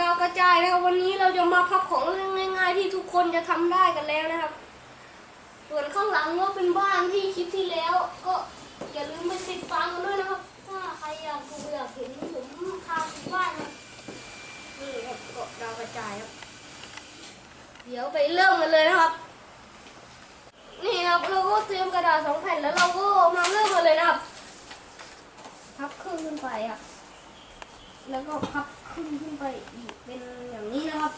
ดาวกระจายนะครับ วันนี้เราจะมาพับของเรื่องง่าย ๆ ที่ทุกคนจะทำได้กันแล้วนะครับ ส่วนข้างหลังก็เป็นบ้านที่คลิปที่แล้ว ก็อย่าลืมไปติดตามกันด้วยนะครับ ถ้าใครอยากดูอยากเห็นผมพาไปบ้านครับนี่ครับเกาะดาวกระจายครับ เดี๋ยวไปเริ่มกันเลยนะครับ นี่ครับเราก็เตรียมกระดาษสองแผ่นแล้วเราก็มาเริ่มกันเลยนะครับ พับครึ่งขึ้นไปครับแล้วก็พับ ครึ่งขึ้นไปอีกเป็นอย่างนี้นะครับ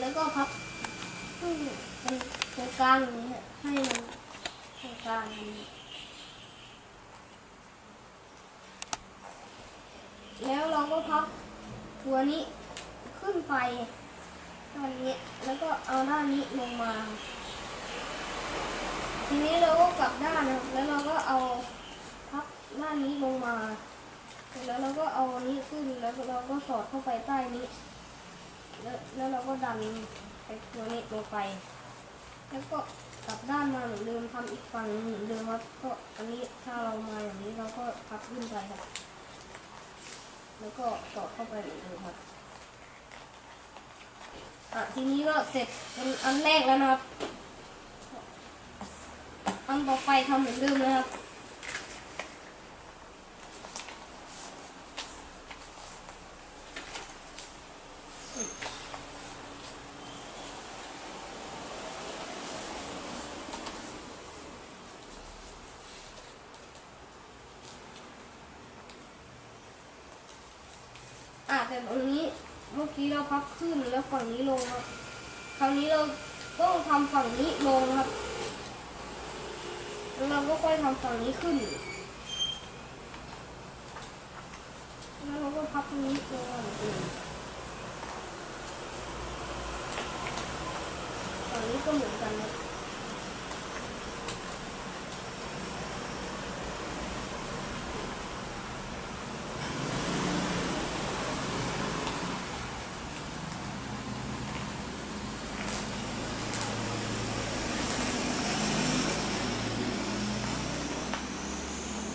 แล้วก็พับครึ่งเป็นตรงกลางอย่างนี้ให้มันตรงกลางอย่างนี้แล้วเราก็พับตัวนี้ขึ้นไปด้านนี้แล้วก็เอาด้านนี้ลงมา ทีนี้เราก็กลับด้านนะครับแล้วเราก็เอาพับด้านนี้ลงมา เสร็จ แล้วเราก็เอาอันนี้ขึ้นแล้วเราก็สอดเข้าไปใต้นี้ แล้วแล้วเราก็ดันไอ้ตัวนี้ลงไป แล้วก็กลับด้านมาเหมือนเดิมทำอีกฝั่งหนึ่งเหมือนเดิมครับก็อันนี้ถ้าเรามาอย่างนี้เราก็พับขึ้นไปครับ แล้วก็สอดเข้าไปเหมือนเดิมครับอะทีนี้ก็เสร็จเป็นอันแรกแล้วนะครับ อันต่อไปทำเหมือนเดิมนะครับ อะแต่ตรงนี้เมื่อกี้เราพับขึ้นแล้วฝั่งนี้ลงครับ คราวนี้เราต้องทำฝั่งนี้ลงครับ แล้วเราก็ค่อยทำฝั่งนี้ขึ้น แล้วเราก็พับตรงนี้ลงอนเดิมฝั่งนี้ก็เหมือนกันครับ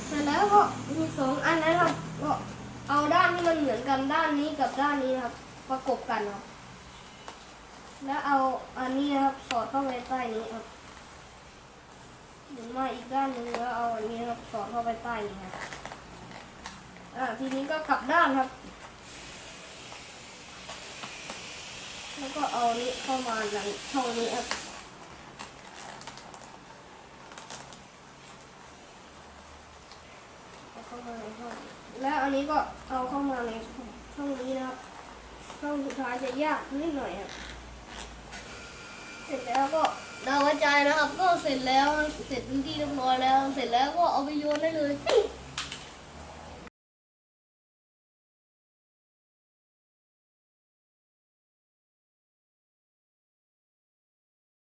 เสร็จแล้วก็มีสองอันนะครับก็เอาด้านที่มันเหมือนกันด้านนี้กับด้านนี้นะครับ ประกบกันครับ แล้วเอาอันนี้นะครับสอดเข้าไปใต้นี้ครับหมุนมาอีกด้านหนึ่งแล้วเอาอันนี้ครับสอดเข้าไปใต้นี้ครับอ่าทีนี้ก็กลับด้านครับ แล้วก็เอานี้เข้ามาหลังช่องนี้ครับ เข้ามาในช่องแล้วอันนี้ก็เอาเข้ามาในช่องนี้นะครับช่องสุดท้ายจะยากนิดหน่อยครับเสร็จแล้วก็ดาวกระจายนะครับ ก็เสร็จแล้วเสร็จเป็นที่เรียบร้อยแล้ว เสร็จแล้วก็เอาไปโยนได้เลย